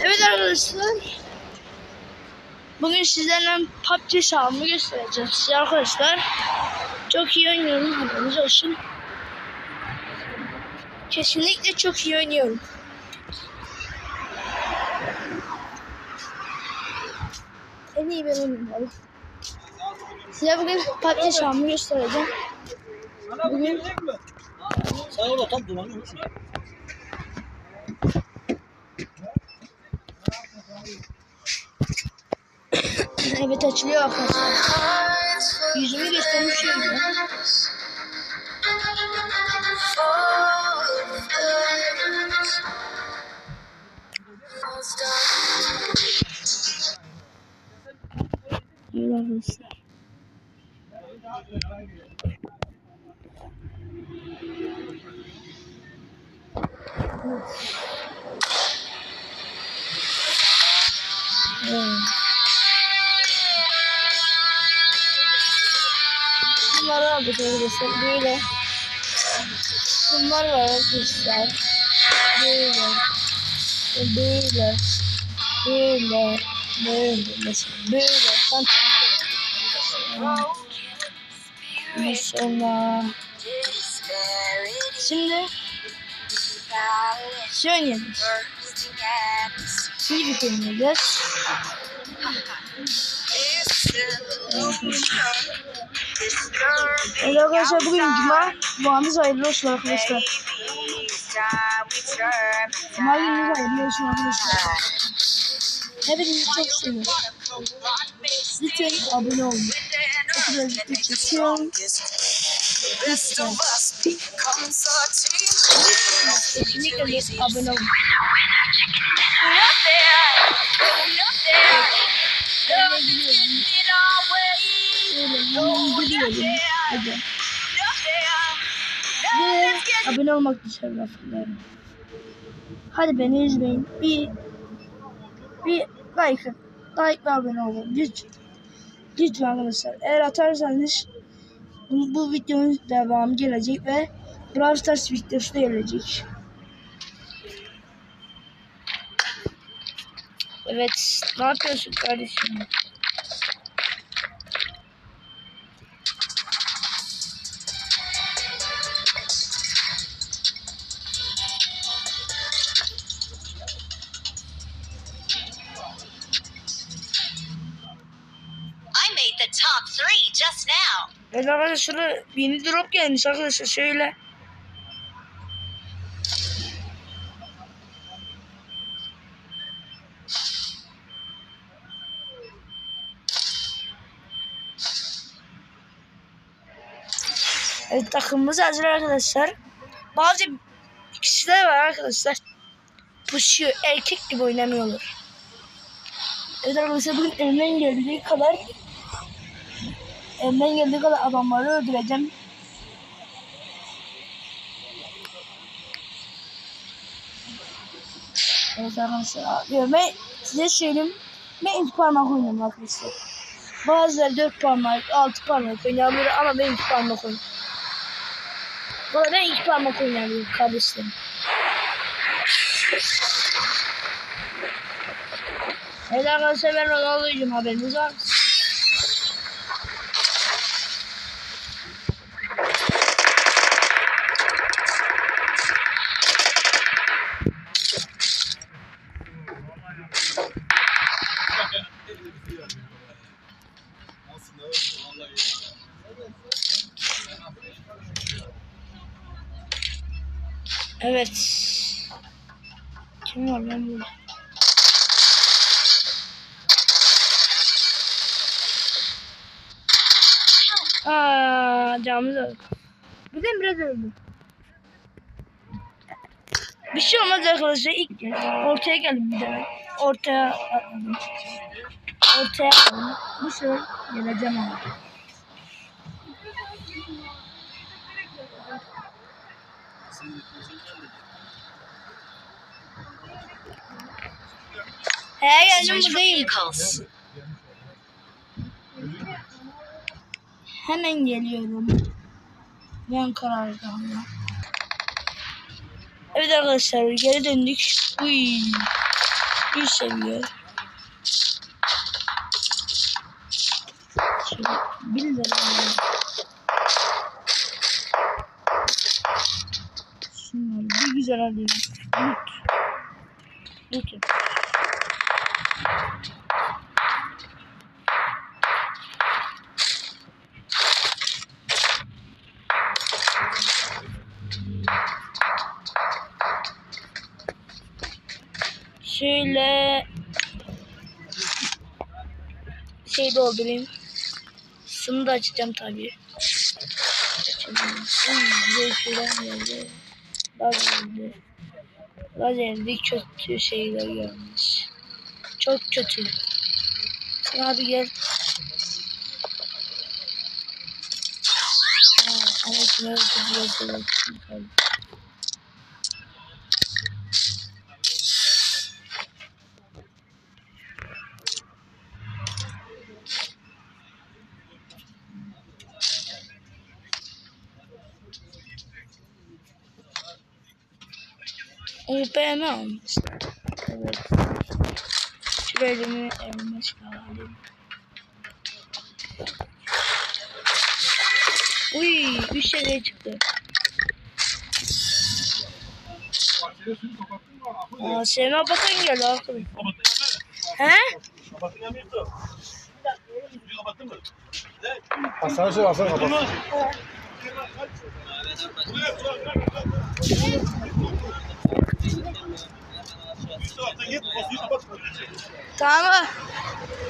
Evet arkadaşlar. Bugün sizlerle PUBG hesabımı göstereceğim size arkadaşlar. Çok iyi oynuyorum haberiniz olsun. Kesinlikle çok iyi oynuyorum. En iyi ben oynuyorum. Size bugün PUBG hesabımı göstereceğim. Bugün Sen orada tam dolanıyor evet açılıyor arkadaşlar. Yüzümü göstermişim ya. İyi arkadaşlar. Evet. Aldık arkadaşlar böyle. Bunlar var arkadaşlar. Böyle. Böyle. Böyle. Böyle. Mesela böyle. Tam Mesela. Şimdi şey oynayalım. Şimdi bir film oynayacağız. Evet arkadaşlar bugün Cuma. Duamız hayırlı olsun arkadaşlar. Cuma gününüz hayırlı olsun arkadaşlar. Hepinizi çok seviyorum. Lütfen abone olun. O kadar video çekiyorum. Kesinlikle bir abone olun. Ve abone olmak dışarı laflarım. Hadi beni izleyin. Bir bir like like ve abone olun. Lütfen. Lütfen arkadaşlar. Eğer atarsanız bu, bu videonun devamı gelecek ve Brawl Stars videosu da gelecek. Evet. Ne yapıyorsun kardeşim? I made the top three just now. Evet arkadaşlar yeni drop gelmiş arkadaşlar şöyle. Evet takımımız hazır arkadaşlar. Bazı kişiler var arkadaşlar. Pushuyor. Erkek gibi oynamıyorlar. Evet arkadaşlar bugün elimden geldiği kadar Elimden geldiği kadar adamları öldüreceğim. Evet arkadaşlar. diyor. Ben size söyleyeyim. Ben iki parmak oynuyorum arkadaşlar. Bazıları dört parmak, altı parmak oynayabilir ama ben iki parmak oynuyorum. Arada ben iki parmak oynayabilirim kardeşlerim. Evet arkadaşlar ben Ronaldo'cum haberiniz var mı? Evet. Kim var lan burada? Aa, camımız öldü. Bir de biraz öldü. Bir şey olmaz arkadaşlar. İlk ortaya geldim bir de ben. Ortaya atladım. Ortaya atladım. Bu sefer geleceğim ama. He geldim buradayım. Hemen geliyorum. Ben karargahına. Evet arkadaşlar geri döndük. Uy. Bir seviye. Şöyle bir. Güzel alayım. Lut. Lut. Şöyle şey doldurayım. Sını da açacağım tabii. Açalım. Uy, güzel şeyler geldi. Laz geldi. Lazer'de kötü şeyler gelmiş. Çok kötü. Sen abi gel. Ama şunları da biraz da UPM almışlar. Evet. Da bir elime çıkaralım. Uy, üç seviye çıktı. Aa, Sena Bakan geldi arkadaş. He? Asansör asansör kapat. Камера.